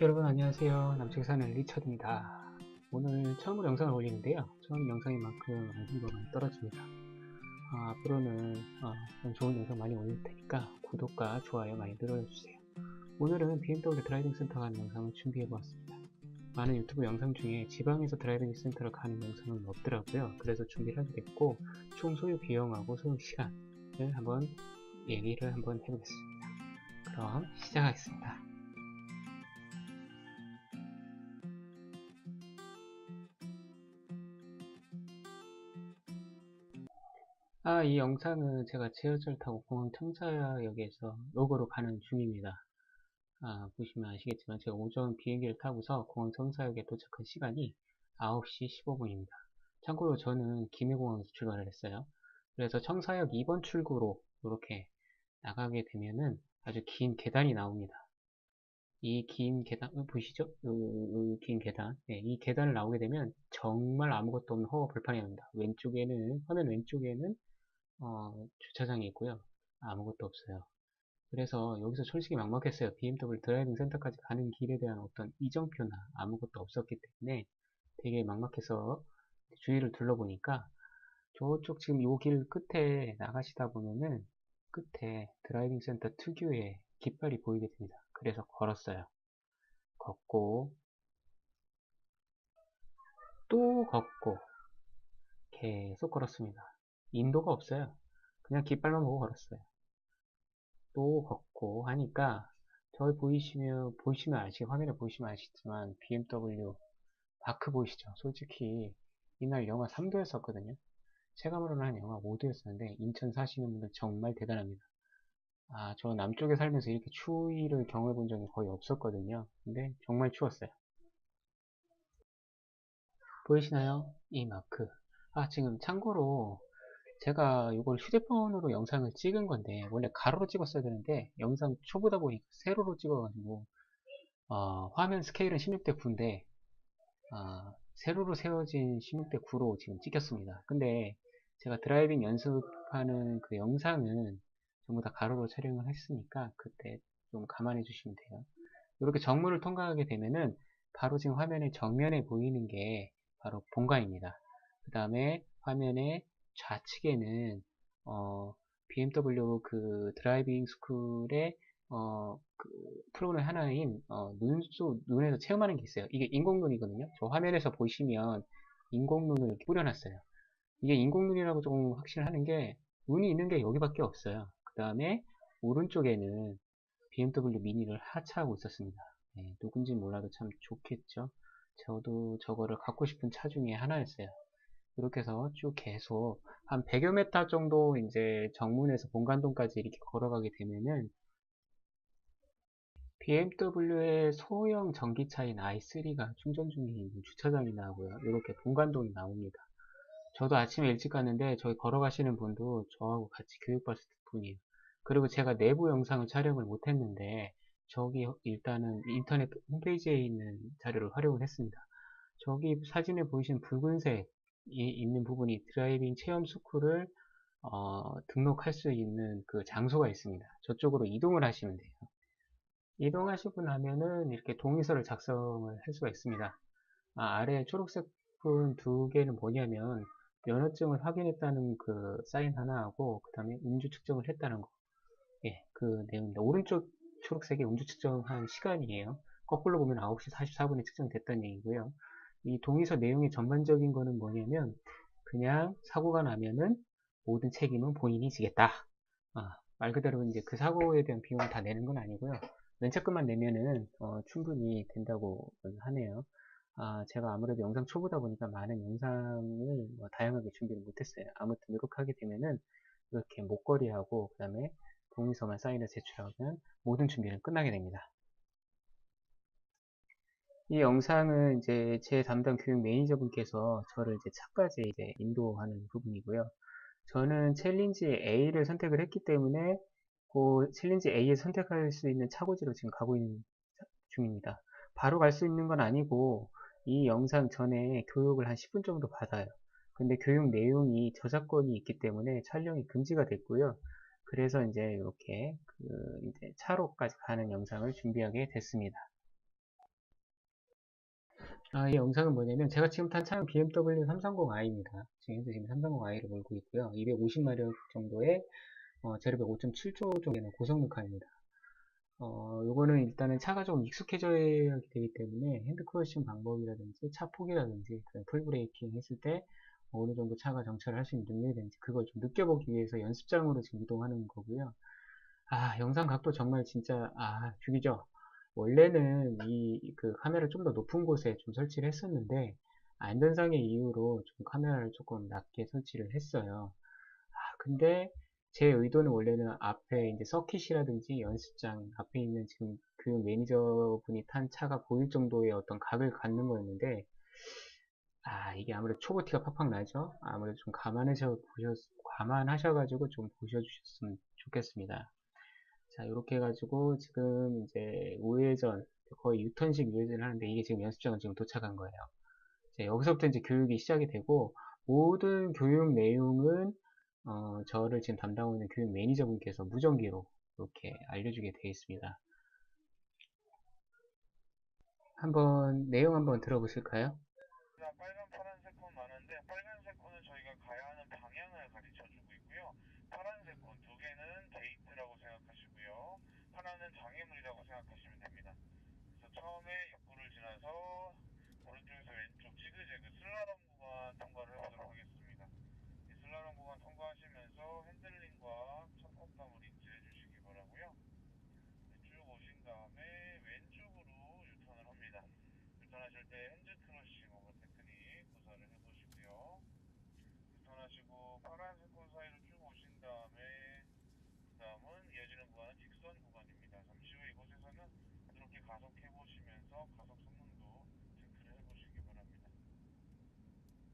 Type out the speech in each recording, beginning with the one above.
여러분 안녕하세요. 남쪽에 사는 리처드입니다. 오늘 처음으로 영상을 올리는데요. 처음 영상인 만큼 완성도가 많이 떨어집니다. 아, 앞으로는 어, 좋은 영상 많이 올릴 테니까 구독과 좋아요 많이 눌러주세요. 오늘은 BMW 드라이빙 센터 가는 영상을 준비해 보았습니다. 많은 유튜브 영상 중에 지방에서 드라이빙 센터를 가는 영상은 없더라고요. 그래서 준비를 하게 됐고 총 소요 비용하고 소요 시간을 한번 얘기를 한번 해보겠습니다. 그럼 시작하겠습니다 아, 이 영상은 제가 지하철 타고 공항 청사역에서 요거로 가는 중입니다. 아, 보시면 아시겠지만 제가 오전 비행기를 타고서 공항 청사역에 도착한 시간이 9시 15분입니다. 참고로 저는 김해공항에서 출발을 했어요. 그래서 청사역 2번 출구로 이렇게 나가게 되면은 아주 긴 계단이 나옵니다. 이 긴 계단, 어, 보이시죠? 이 긴 계단. 네, 이 계단을 나오게 되면 정말 아무것도 없는 허허 벌판이 납니다. 왼쪽에는, 화면 왼쪽에는 어, 주차장이 있고요. 아무것도 없어요. 그래서 여기서 솔직히 막막했어요. BMW 드라이빙 센터까지 가는 길에 대한 어떤 이정표나 아무것도 없었기 때문에 되게 막막해서 주위를 둘러보니까 저쪽 지금 요 길 끝에 나가시다 보면은 끝에 드라이빙 센터 특유의 깃발이 보이게 됩니다. 그래서 걸었어요. 걷고 또 걷고 계속 걸었습니다. 인도가 없어요. 그냥 깃발만 보고 걸었어요. 또 걷고 하니까 저기 보이시면 보시면 아시 화면에 보시면 아시지만 BMW 바크 보이시죠? 솔직히 이날 영하 3도였었거든요. 체감으로는 한 영하 5도였었는데 인천 사시는 분들 정말 대단합니다. 아, 저 남쪽에 살면서 이렇게 추위를 경험해 본 적이 거의 없었거든요. 근데 정말 추웠어요. 보이시나요? 이 마크. 아, 지금 참고로 제가 이걸 휴대폰으로 영상을 찍은 건데 원래 가로로 찍었어야 되는데 영상 초보다 보니까 세로로 찍어가지고 어, 화면 스케일은 16대 9인데 어, 세로로 세워진 16대 9로 지금 찍혔습니다. 근데 제가 드라이빙 연습하는 그 영상은 전부 다 가로로 촬영을 했으니까 그때 좀 감안해 주시면 돼요. 이렇게 정문을 통과하게 되면은 바로 지금 화면의 정면에 보이는 게 바로 본관입니다. 그 다음에 화면에 좌측에는 어, BMW 그 드라이빙 스쿨의 어, 그 프로그램 하나인 어, 눈소, 눈에서 체험하는 게 있어요. 이게 인공눈이거든요. 저 화면에서 보시면 인공눈을 이렇게 뿌려놨어요. 이게 인공눈이라고 조금 확신하는 게 눈이 있는 게 여기밖에 없어요. 그 다음에 오른쪽에는 BMW 미니를 하차하고 있었습니다. 네, 누군지 몰라도 참 좋겠죠. 저도 저거를 갖고 싶은 차 중에 하나였어요. 이렇게 해서 쭉 계속 한 100여 메타 정도 이제 정문에서 본관동까지 이렇게 걸어가게 되면은 BMW의 소형 전기차인 i3가 충전 중에 있는 주차장이 나오고요. 이렇게 본관동이 나옵니다. 저도 아침에 일찍 갔는데 저기 걸어가시는 분도 저하고 같이 교육받을 분이에요. 그리고 제가 내부 영상을 촬영을 못했는데 저기 일단은 인터넷 홈페이지에 있는 자료를 활용을 했습니다. 저기 사진에 보이시는 붉은색 있는 부분이 드라이빙 체험 스쿨을 어, 등록할 수 있는 그 장소가 있습니다. 저쪽으로 이동을 하시면 돼요. 이동하시고 나면은 이렇게 동의서를 작성을 할 수가 있습니다. 아, 래 초록색 부분 두 개는 뭐냐면 면허증을 확인했다는 그 사인 하나 하고 그 다음에 음주 측정을 했다는 거. 예, 그 내용입니다. 오른쪽 초록색이 음주 측정한 시간이에요. 거꾸로 보면 9시 44분에 측정됐다는 얘기고요. 이 동의서 내용의 전반적인 거는 뭐냐면 그냥 사고가 나면은 모든 책임은 본인이 지겠다. 아, 말 그대로 이제 그 사고에 대한 비용을 다 내는 건 아니고요. 면책금만 내면은 어, 충분히 된다고 하네요. 아, 제가 아무래도 영상 초보다 보니까 많은 영상을 뭐 다양하게 준비를 못했어요. 아무튼 이렇게 하게 되면은 이렇게 목걸이하고 그 다음에 동의서만 사인을 제출하면 모든 준비는 끝나게 됩니다. 이 영상은 이제 제 담당 교육 매니저분께서 저를 이제 차까지 이제 인도하는 부분이고요. 저는 챌린지 A를 선택을 했기 때문에 그 챌린지 A에 선택할 수 있는 차고지로 지금 가고 있는 중입니다. 바로 갈 수 있는 건 아니고 이 영상 전에 교육을 한 10분 정도 받아요. 근데 교육 내용이 저작권이 있기 때문에 촬영이 금지가 됐고요. 그래서 이제 이렇게 그 이제 차로까지 가는 영상을 준비하게 됐습니다. 아, 이 영상은 뭐냐면 제가 지금 탄 차는 BMW 330i입니다. 지금 현재 지금 330i를 몰고 있고요. 250마력 정도의 어, 제로백 5.7조 정도의 고성능 카입니다. 어, 요거는 일단은 차가 좀 익숙해져야 되기 때문에 핸드 크러싱 방법이라든지 차 폭이라든지 그런 풀 브레이킹 했을 때 어느 정도 차가 정차를 할 수 있는 능력이든지 그걸 좀 느껴보기 위해서 연습장으로 지금 이동하는 거고요. 아, 영상 각도 정말 진짜 아, 죽이죠. 원래는 이 그 카메라를 좀 더 높은 곳에 좀 설치를 했었는데 안전상의 이유로 좀 카메라를 조금 낮게 설치를 했어요. 아, 근데 제 의도는 원래는 앞에 이제 서킷이라든지 연습장 앞에 있는 지금 그 매니저분이 탄 차가 보일 정도의 어떤 각을 갖는 거였는데 아 이게 아무래도 초보 티가 팍팍 나죠 아무래도 좀 감안하셔 보셨 감안하셔가지고 좀 보셔주셨으면 좋겠습니다 자 이렇게 해가지고 지금 이제 우회전 거의 유턴식 우회전을 하는데 이게 지금 연습장은 지금 도착한 거예요 자, 여기서부터 이제 교육이 시작이 되고 모든 교육 내용은 어, 저를 지금 담당하고 있는 교육 매니저분께서 무전기로 이렇게 알려주게 되어 있습니다. 한번 내용 한번 들어보실까요? 자, 빨간, 파란색 콘 많은데 빨간색 콘은 저희가 가야 하는 방향을 가르쳐주고 있고요. 파란색 콘두 개는 게이트라고 생각하시고요. 하나는 장애물이라고 생각하시면 됩니다. 그래서 처음에 옆구를 지나서 오른쪽에서 왼쪽 지그재그 슬라롬 구간 통과를 해보도록 하겠습니다. 이 슬라롬 구간 통과하시면서 핸들링과 첫업담을 인지해 주시기 바라고요. 네, 쭉 오신 다음에 왼쪽으로 유턴을 합니다. 유턴하실 때 핸즈 크러싱 오버 테크닉 구사를 해보시고요. 유턴하시고 파란색 콘 사이로 쭉 오신 다음에 그 다음은 이어지는 구간은 직선 구간입니다. 잠시 후 이곳에서는 이렇게 가속해 보시면서 가속 성능도 체크를 해 보시기 바랍니다.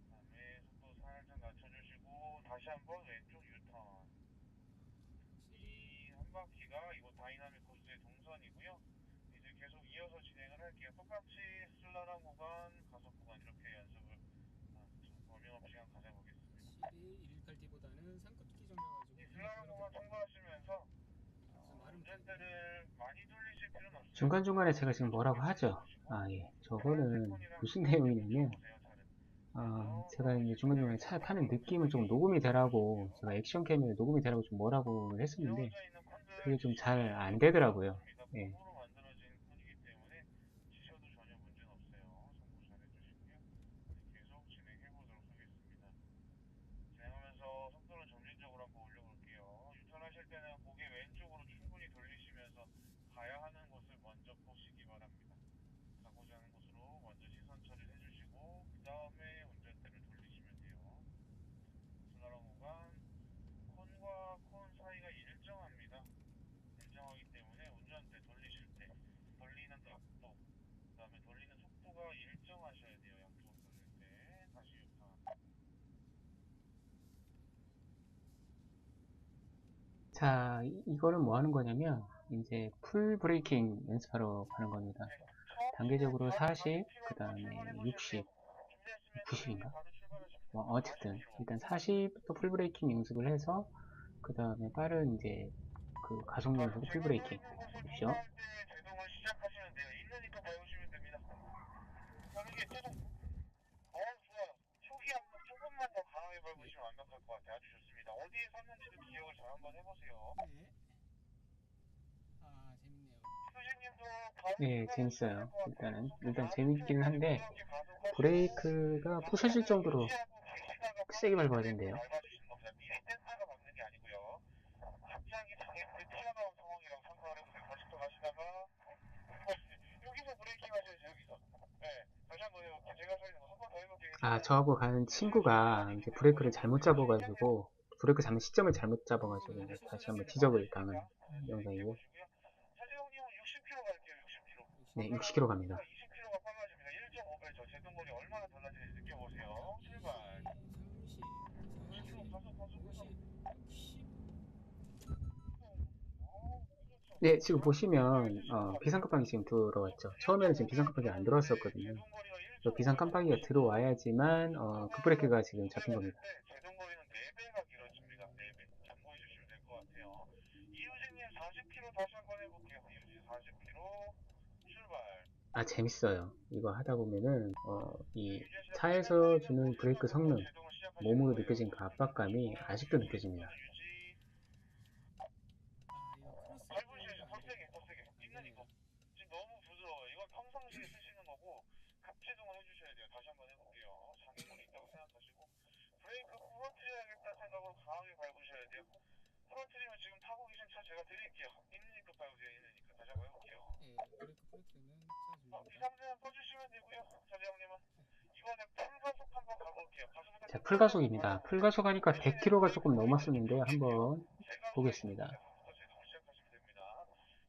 그다음에 속도 살짝 낮춰주시고 다시 한번 왼쪽 유턴. 이 한 바퀴가 이곳 다이나믹 코스의 동선이고요. 이제 계속 이어서 진행을 할게요. 똑같이 슬라람 구간, 가속 구간 이렇게 연습을 아, 좀 워밍업 시간 가져보겠습니다. 확실히 118D보다는 상급기 이 정도가지고 슬라람 구간 통과하시 중간중간에 제가 지금 뭐라고 하죠? 아, 예. 저거는 무슨 내용이냐면, 어, 제가 이제 중간중간에 차 타는 느낌을 좀 녹음이 되라고, 제가 액션 캠에 녹음이 되라고 좀 뭐라고 했었는데, 그게 좀 잘 안 되더라고요. 예. 고무로 만들어진 콘이기 때문에 지셔도 전혀 문제는 없어요. 참고 잘 해주시고요. 계속 진행해 보도록 하겠습니다. 진행하면서 속도를 점진적으로 한번 올려볼게요. 유턴하실 때는 고개 왼쪽으로 충분히 돌리시면서 가야 하는 곳을 먼저 보시기 바랍니다. 가고자 하는 곳으로 먼저 시선 처리를 해주시고 그 다음에 운전대를 돌리시면 돼요. 슬라롬 구간 콘과 콘 사이가 일정합니다. 일정하기 때문에 운전대 돌리실 때 돌리는 각도, 그 다음에 돌리는 속도가 일정하셔야 돼요. 양쪽으로 돌릴 때 다시 유턴. 자, 이- 이거는 뭐 하는 거냐면, 이제 풀 브레이킹 연습하러 가는 겁니다. 단계적으로 40, 그 다음에 60, 90인가? 뭐, 어쨌든, 일단 40부터 풀 브레이킹 연습을 해서, 그 다음에 빠른 이제, 그 가속 연속 풀 브레이킹. 보십 어, 한번 좋습니다. 어디에 섰는지도 기억을 잘 한번 해보세요. 네. 아 재밌네요. 예, 재밌어요. 일단은, 일단 재밌기는 한데, 브레이크가 부서질 정도로 세게 밟아야 된대요. 미리 댄스가 막는 게 아니고요. 갑자기 장애물이 튀어나온 상황이라고 생각을 해보세요. 다시 또 가시다가 여기서 브레이킹 하셔야죠. 여기서. 네. 다시 한번 해볼게요. 제가 서 있는 거한번 더 해볼게요. 아, 저하고 가는 친구가 이제 브레이크를 잘못 잡아가지고, 브레이크 잡는 시점을 잘못 잡아가지고, 다시 한번 지적을 당한 영상이고, 차재형님은 60km 갈게요. 60km. 네, 60km 갑니다. 20km가 빨라집니다. 1.5배죠. 제동거리 얼마나 달라지는지 느껴보세요. 출발. 30, 40, 가속, 가속, 가속. 50, 60. 네, 지금 보시면, 어, 비상 깜빡이 지금 들어왔죠. 처음에는 지금 비상 깜빡이 안 들어왔었거든요. 저 비상 깜빡이가 들어와야지만, 어, 급브레이크가 지금 잡힌 겁니다. 제동거리는 4배가 길어집니다. 4배. 참고해 주시면 될 것 같아요. 이유진님 40km 다시 한번 해볼게요. 이유진 40km 출발. 아, 재밌어요. 이거 하다 보면은, 어, 이 차에서 주는 브레이크 성능, 몸으로 느껴진 그 압박감이 아직도 느껴집니다. 생각으로 강하게 밟으셔야 돼요. 지금 타고 차 제가 드릴게요. 있으니까 밟으세요. 있으니까. 다시 한번 해볼게요. 예 브레이크 프로트는 어, 찾아줍니다 비상등 꺼주시면 되고요. 자재형님은 이번에 풀가속 한번 가볼게요. 자, 풀가속입니다. 풀가속 하니까 100km가 조금 넘었었는데요. 한번 보겠습니다. 부터 제동을 시작하시면 됩니다.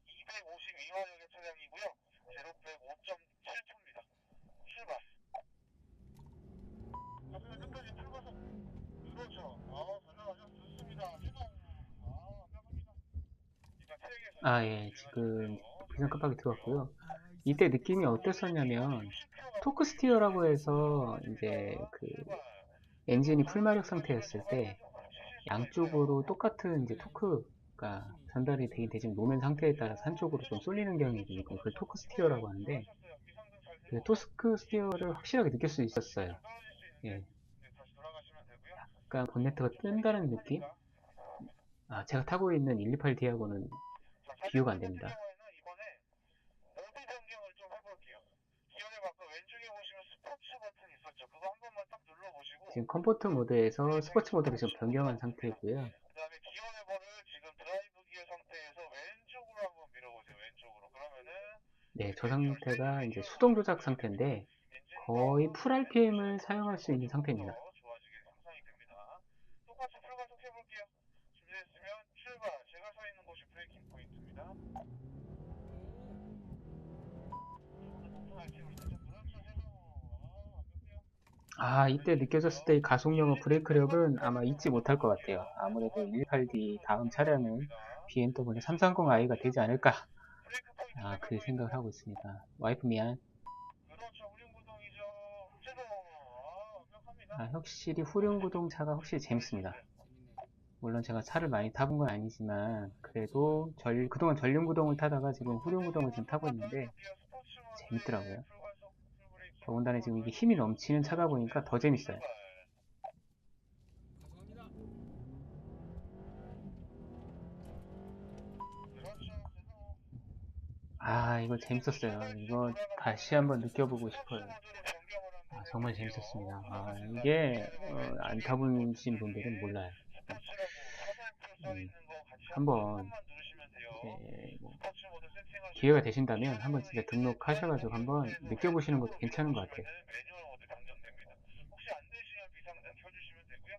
252마력의 차량이고요. 제로백 5.7초입니다. 출발. 가슴을 끝까지 풀가속. 그렇죠. 아, 잘 나가죠. 좋습니다. 시동. 아, 완벽합니다. 일단 트랙에서 아, 예, 지금 비상 깜빡이 들어왔고요. 아 이때 느낌이 어땠었냐면, 토크 스티어라고 해서 이제 그 엔진이 풀마력 상태였을 때 양쪽으로 똑같은 이제 토크가 전달이 되긴 되지만 노면 상태에 따라서 한쪽으로 좀 쏠리는 경향이 있으니까 그걸 토크 스티어라고 하는데 그 토크 스티어를 확실하게 느낄 수 있었어요. 예. 약간 본네트가 뜬다는 느낌? 아, 제가 타고 있는 128D하고는 비교가 안 됩니다. 지금 컴포트 모드에서 스포츠 모드로 지금 변경한 상태이고요. 그다음에 기어 레버를 지금 드라이브 기어 상태에서 왼쪽으로 한번 밀어보세요. 왼쪽으로. 그러면은 네, 저 상태가 이제 수동 조작 상태인데 거의 풀 RPM을 사용할 수 있는 상태입니다. 좋아지게 상상이 됩니다. 똑같이 풀가속 해볼게요. 준비됐으면 출발. 제가 서 있는 곳이 브레이킹 포인트입니다. 높은 RPM을 살짝 그렇죠. 해서 아, 완벽해요. 아, 이때 느껴졌을 때 이 가속력과 브레이크력은 아마 잊지 못할 것 같아요. 아무래도 128D 다음 차량은 BMW 330i가 되지 않을까. 아, 그. 생각을 하고 있습니다. 와이프 미안. 아, 확실히 후륜구동차가 확실히 재밌습니다. 물론 제가 차를 많이 타본 건 아니지만 그래도 전, 그동안 전륜구동을 타다가 지금 후륜구동을 지금 타고 있는데 재밌더라고요. 더군다나 지금 이게 힘이 넘치는 차다 보니까 더 재밌어요. 아, 이거 재밌었어요. 이거 다시 한번 느껴보고 싶어요. 아, 정말 재밌었습니다. 아, 이게 어, 안 타보신 분들은 몰라요. 음, 한번 네, 뭐 기회가 되신다면 한번 진짜 등록하셔가지고 한번 느껴보시는 것도 괜찮은 것 같아요. 매뉴얼 모드 방전됩니다. 혹시 안 되시면 비상등 켜주시면 되고요.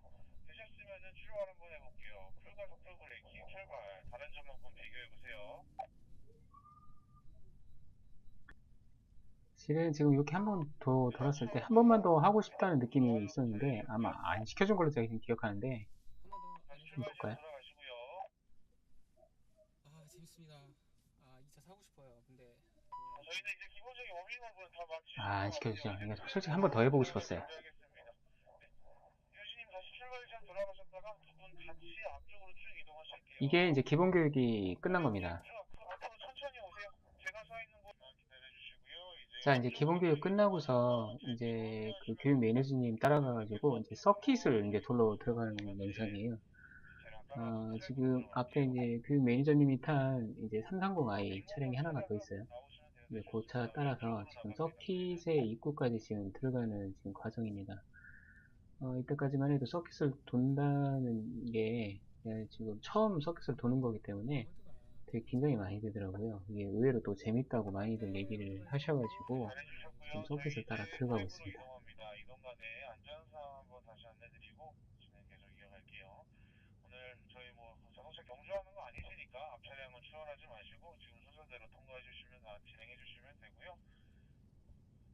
되셨으면은 출발 한번 해볼게요. 풀가속 풀브레이킹 출발. 다른 점 한번 비교해보세요. 실은 지금 이렇게 한 번 더 돌았을 때 한 번만 더 하고 싶다는 느낌이 있었는데 아마 안 시켜준 걸로 제가 지금 기억하는데 한번더 다시 좀 볼까요? 출발시켜 들어가시고요. 아 재밌습니다 아 이 차 사고 싶어요 근데 그 저희는 이제 기본적인 워밍업은 다 마치고 아, 안 시켜주죠. 이거 솔직히 한 번 더 해보고 싶었어요. 유진님 다시 출발장 돌아가셨다가 두 분 같이 앞쪽으로 쭉 이동하실게요. 이게 이제 기본 교육이 끝난 겁니다. 앞으로 천천히 오세요. 제가 서 있는 곳만 기다려주시고요. 이제 자, 이제 기본 교육 끝나고서 이제 그 교육 매니저님 따라가가지고 이제 서킷을 이제 돌러 들어가는 영상이에요. 어, 지금 앞에 이제 교육 매니저님이 탄 이제 330i 차량이 하나가 더 있어요. 네, 그차 따라서 지금 서킷의 입구까지 지금 들어가는 지금 과정입니다. 어, 이때까지만 해도 서킷을 돈다는 게 예, 지금 처음 서킷을 도는 거기 때문에 되게 긴장이 많이 되더라고요. 이게 의외로 또 재밌다고 많이들 얘기를 하셔가지고 지금 서킷을 따라 들어가고 있습니다. 이동합니다. 이동 간에 안전사항 한번 다시 안내드리고 진행 계속 이어갈게요. 오늘 저희 뭐 자동차 경주하는 거 아니시니까 앞 차량은 추월하지 마시고 지금 순서대로 통과해 주시면 아, 진행해 주시면 되고요.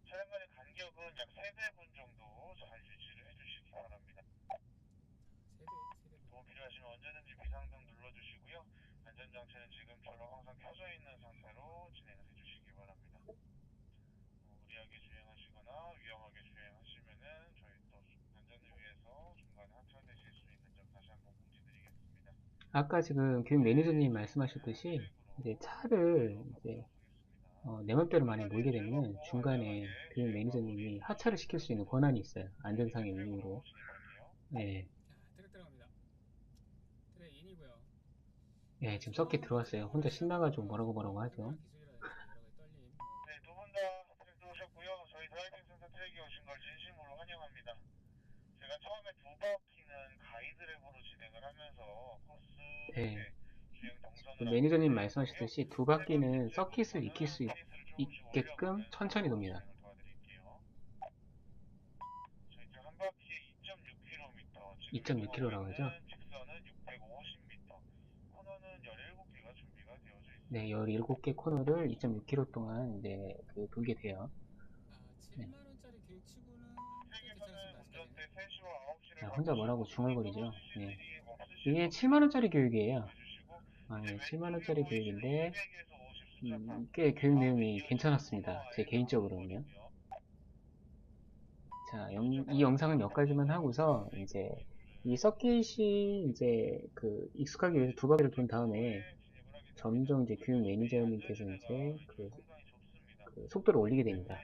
차량 간의 간격은 약 3대분 정도 잘 유지를 해 주시기 바랍니다. 세대 세대 도움 필요하시면 언제든지 비상등 눌러주시고요. 안전장치는 지금처럼 항상 켜져 있는 상태로 진행을 해주시기 바랍니다. 어, 무리하게 주행하시거나 위험하게 주행하시면은 저희 또 안전을 위해서 중간에 하차되실 수 있는 점 다시 한번 공지드리겠습니다. 아까 지금 교육 매니저님 말씀하셨듯이 이제 차를 이제 어, 내 맘대로 만약 몰게 되면 중간에 교육 매니저님이 하차를 시킬 수 있는 권한이 있어요. 안전상의 이유로. 네. 예, 지금 서킷 들어왔어요. 혼자 신나가지고 뭐라고 뭐라고 하죠. 뭐 네, 두 분다 트랙 들어오셨고요. 저희 드라이빙 센터 트랙에 오신 걸 진심으로 환영합니다. 제가 처음에 두 바퀴는 가이드 랩으로 진행을 하면서 코스 네. 네, 그 매니저님 말씀하셨듯이 두 바퀴는 서킷을 익힐 수 있, 있게끔 천천히 돕니다. 저희 한 바퀴에 2.6km, 2.6km 라고 하죠? 직선은 650m, 코너는 17개가 준비가 되어져 있습니다. 네, 17개 코너를 2.6km 동안 이제 그 돌게 돼요. 아, 네. 7만 원짜리 교육치고는 트랙에서는 괜찮습니다. 운전대 아직까지는. 3시와 9시를 야, 혼자 뭐라고 중얼거리죠? 네. 이게 7만원짜리 교육이에요. 아, 네, 7만원짜리 교육인데, 음, 꽤 교육 내용이 괜찮았습니다. 제 개인적으로는요. 자, 영- 이 영상은 여기까지만 하고서, 이제, 이 서킷이 이제 그 익숙하기 위해서 두 바퀴를 돈 다음에, 점점 이제 교육 매니저님께서 이제 그, 그 속도를 올리게 됩니다.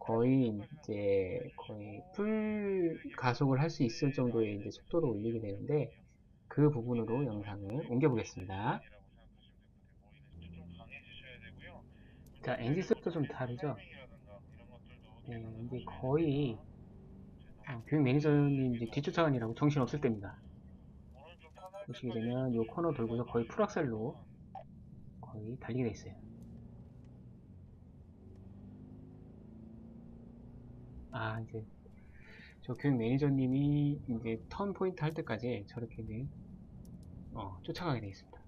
거의 이제 거의 풀 가속을 할 수 있을 정도의 이제 속도를 올리게 되는데 그 부분으로 영상을 옮겨보겠습니다. 자, 소리도 좀 다르죠? 네, 이게 거의 어, 교육 매니저님 이제 뒷주차관이라고 정신 없을 때입니다. 보시게 되면 이 코너 돌고서 거의 풀악셀로 거의 달리게 돼 있어요. 아, 이제 저 교육 매니저님이 이제 턴 포인트 할 때까지 저렇게 이제 어, 쫓아가게 돼 있습니다.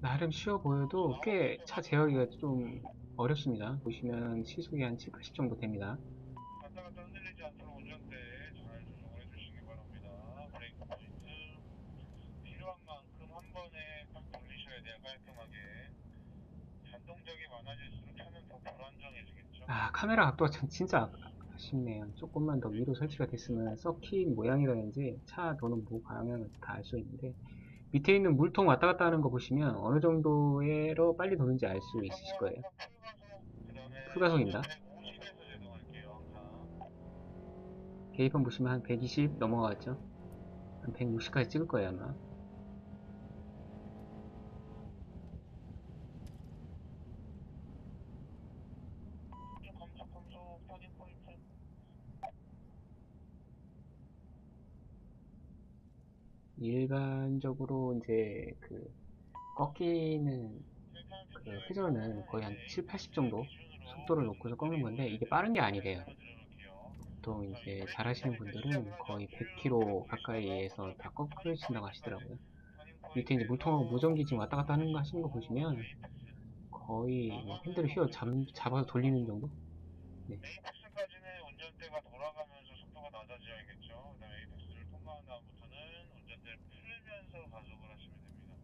나름 쉬워 보여도 꽤 차 제어하기가 좀 어렵습니다. 보시면 시속이 한 7, 80 정도 됩니다 갔다 흔들리지 않도록 운전대 잘 조정을 해주시기 바랍니다. 브레이크 포인트 필요한 만큼 한 번에 딱 돌리셔야 돼요. 깔끔하게. 잔동작이 많아질수록 차는 더 불안정해지겠죠. 아, 카메라 각도가 참 진짜 아쉽네요. 조금만 더 위로 설치가 됐으면 서킷 모양이라든지 차 도는 무 방향을 다 알 수 있는데 밑에 있는 물통 왔다 갔다 하는 거 보시면 어느 정도로 빨리 도는지 알 수 있으실 거예요. 풀가속입니다. 150에서 제동할게요. 항상. 계기판 보시면 한 120 넘어가죠. 한 160까지 찍을 거예요, 아마. 좀 감속 감속 터닝 포인트. 일반적으로 이제 그 꺾이는 그 회전은 거의 한 7, 80 정도 속도를 놓고서 꺾는 건데 이게 빠른 게 아니래요. 보통 이제 잘하시는 분들은 거의 100km 가까이에서 다 꺾으신다고 하시더라고요. 밑에 이제 물통하고 무전기 지금 왔다 갔다 하는 거 하시는 거 보시면 거의 뭐 핸들을 휘어 잡, 잡아서 돌리는 정도? 에이펙스까지는 운전대가 돌아가면서 속도가 낮아져야겠죠. 그다음에 에이펙스를 통과한 다음부터는 운전대를 풀면서 가속을 하시면 됩니다.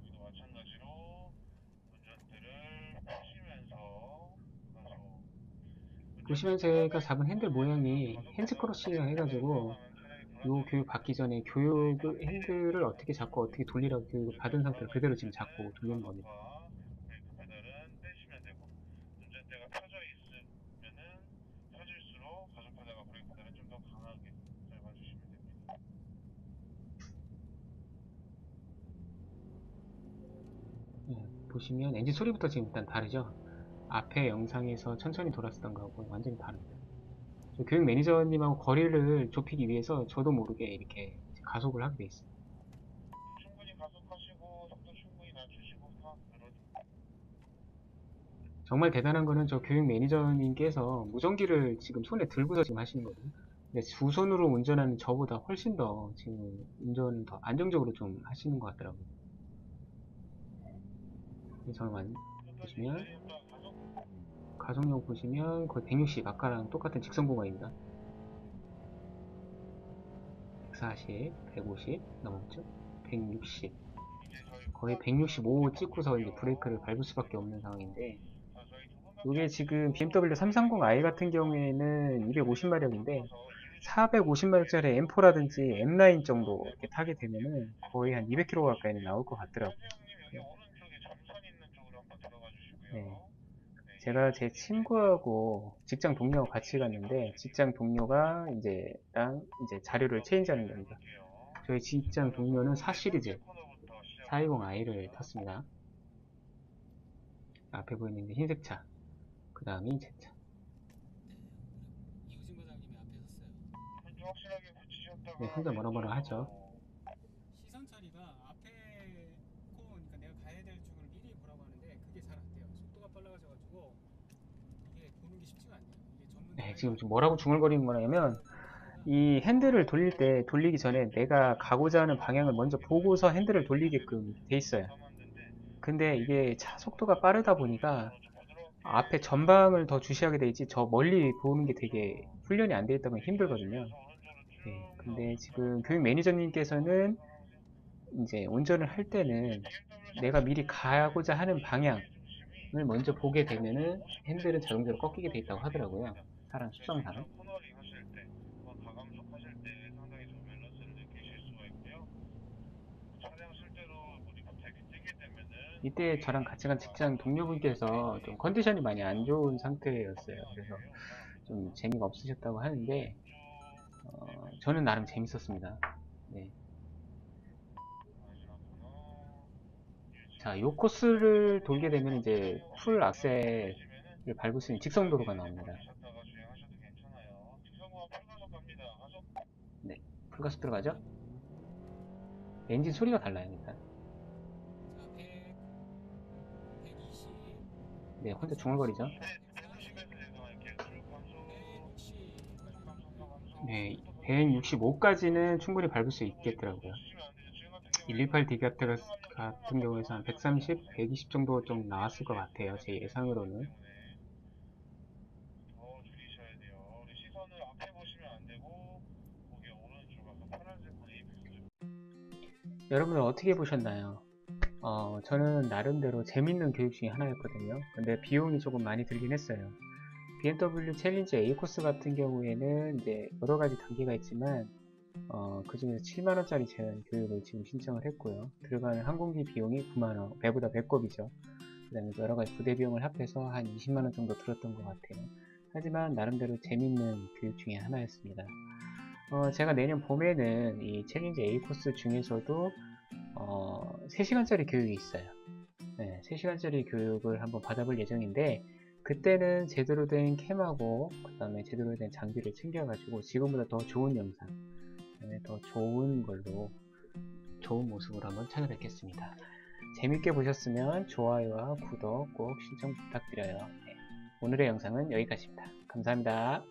여기도 마찬가지로 운전대를 푸시면서 가속. 보시면 제가 잡은 핸들 모양이 핸즈크러쉬라 해가지고 요 교육 받기 전에 교육을 핸들을 어떻게 잡고 어떻게 돌리라고 교육을 받은 상태로 그대로 지금 잡고 돌리는 겁니다. 브레이크 페달은 떼시면 되고 운전대가 펴져 있으면은 펴질수록 가속하다가 브레이크 페달을 좀 더 강하게 밟아주시면 됩니다. 예, 보시면 엔진 소리부터 지금 일단 다르죠? 앞에 영상에서 천천히 돌았었던 거하고 완전히 다릅니다. 저 교육 매니저님하고 거리를 좁히기 위해서 저도 모르게 이렇게 가속을 하게 돼 있어요. 충분히 가속하시고 속도 충분히 낮추시고 정말 대단한 거는 저 교육 매니저님께서 무전기를 지금 손에 들고서 지금 하시는 거거든요. 근데 두 손으로 운전하는 저보다 훨씬 더 지금 운전을 더 안정적으로 좀 하시는 것 같더라고요. 완, 보시면 가속력 보시면 거의 160 아까랑 똑같은 직선 구간입니다. 140, 150 넘었죠? 160 거의 165 찍고서 이제 브레이크를 밟을 수밖에 없는 상황인데 이게 지금 BMW 330i 같은 경우에는 250마력인데 450마력짜리 M4라든지 M9 정도 이렇게 타게 되면은 거의 한 200km 가까이는 나올 것 같더라고요. 네. 네, 제가 제 친구하고 직장 동료하고 같이 갔는데 직장 동료가 이제 랑 이제 자료를 체인지하는 겁니다. 저희 직장 동료는 4시리즈 420i를 탔습니다. 앞에 보이는 게 흰색 차, 그 다음이 제 차. 네, 네, 혼자 뭐라 뭐라 하죠. 시선 처리가 앞에 코 그러니까 내가 가야 될 쪽을 미리 보라고 하는데 그게 잘 안 돼요. 속도가 빨라가지고 이게 보는 게 쉽지가 않네요. 이게 전문 네, 지금 좀 뭐라고 중얼거리는 거냐면 이 핸들을 돌릴 때 돌리기 전에 내가 가고자 하는 방향을 먼저 보고서 핸들을 돌리게끔 돼 있어요. 근데 이게 차 속도가 빠르다 보니까 앞에 전방을 더 주시하게 돼 있지 저 멀리 보는 게 되게 훈련이 안 돼 있다 보면 힘들거든요. 네, 근데 지금 교육 매니저님께서는 이제 운전을 할 때는 내가 미리 가고자 하는 방향을 먼저 보게 되면은 핸들은 자동적으로 꺾이게 돼 있다고 하더라고요. 사람 습성상. 코너링 하실 때, 뭐 가감속 하실 때 상당히 좀 밸런스를 느끼실 수가 있고요. 차량 실제로 뭐 리프텍이 뜨게 되면은 이때 저랑 같이 간 직장 동료분께서 좀 컨디션이 많이 안 좋은 상태였어요. 그래서 좀 재미가 없으셨다고 하는데 어, 저는 나름 재밌었습니다. 네. 자, 요 코스를 돌게 되면 이제 풀 악셀을 밟을 수 있는 직선 도로가 나옵니다. 하셨다가 주행하셔도 괜찮아요. 직선구간 풀가속 갑니다. 가속 풀가속 들어가죠? 엔진 소리가 달라요, 일단. 자, 100, 120, 네, 혼자 중얼거리죠? 150에서 제동할게요. 쭉 감속, 160, 감속, 감속. 네, 165까지는 충분히 밟을 수 있겠더라고요. 주시면 안 되죠. 지금 같은 경우에 128 D 같은 경우에서 한 130, 120 정도 좀 나왔을 것 같아요. 제 예상으로는. 여러분은 어떻게 보셨나요? 어, 저는 나름대로 재밌는 교육 중에 하나였거든요. 근데 비용이 조금 많이 들긴 했어요. BMW 챌린저 A 코스 같은 경우에는 이제 여러 가지 단계가 있지만 어, 그 중에서 7만원짜리 제한 교육을 지금 신청을 했고요. 들어가는 항공기 비용이 9만원, 배보다 배꼽이죠. 그 다음에 여러 가지 부대 비용을 합해서 한 20만원 정도 들었던 것 같아요. 하지만 나름대로 재밌는 교육 중에 하나였습니다. 어, 제가 내년 봄에는 이 챌린저 A 코스 중에서도 어, 3시간짜리 교육이 있어요. 네, 3시간짜리 교육을 한번 받아볼 예정인데 그때는 제대로 된 캠하고 그 다음에 제대로 된 장비를 챙겨가지고 지금보다 더 좋은 영상 그다음에 더 좋은 걸로 좋은 모습으로 한번 찾아뵙겠습니다. 재밌게 보셨으면 좋아요와 구독 꼭 신청 부탁드려요. 네, 오늘의 영상은 여기까지입니다. 감사합니다.